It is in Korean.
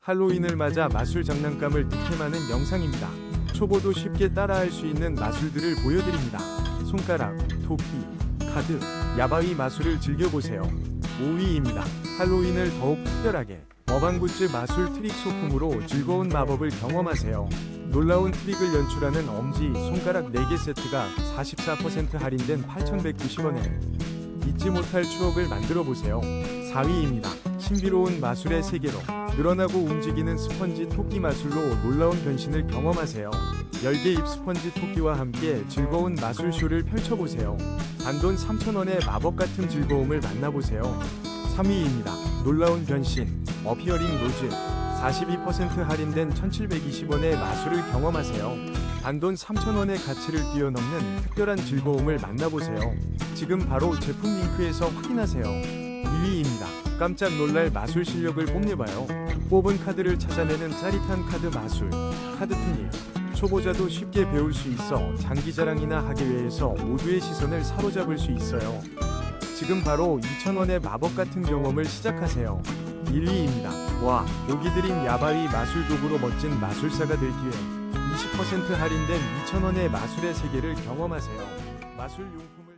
할로윈을 맞아 마술 장난감을 득템하는 영상입니다. 초보도 쉽게 따라할 수 있는 마술들을 보여드립니다. 손가락, 토끼, 카드, 야바위 마술을 즐겨보세요. 5위입니다. 할로윈을 더욱 특별하게 어반굿즈 마술 트릭 소품으로 즐거운 마법을 경험하세요. 놀라운 트릭을 연출하는 엄지 손가락 4개 세트가 44% 할인된 8,190원에 잊지 못할 추억을 만들어 보세요. 4위입니다. 신비로운 마술의 세계로 늘어나고 움직이는 스펀지 토끼 마술로 놀라운 변신을 경험하세요. 10개 입 스펀지 토끼와 함께 즐거운 마술쇼를 펼쳐보세요. 단돈 3,000원의 마법 같은 즐거움을 만나보세요. 3위입니다. 놀라운 변신, 어피어링 로즈. 42% 할인된 1,720원의 마술을 경험하세요. 단돈 3,000원의 가치를 뛰어넘는 특별한 즐거움을 만나보세요. 지금 바로 제품 링크에서 확인하세요. 2위입니다. 깜짝 놀랄 마술 실력을 뽐내봐요. 뽑은 카드를 찾아내는 짜릿한 카드 마술, 카드 투닉. 초보자도 쉽게 배울 수 있어 장기자랑이나 학예회에서 모두의 시선을 사로잡을 수 있어요. 지금 바로 2,000원의 마법 같은 경험을 시작하세요. 1위입니다. 와, 보기 드린 야바위 마술 도구로 멋진 마술사가 될 기회. 20% 할인된 2,000원의 마술의 세계를 경험하세요. 마술 용품을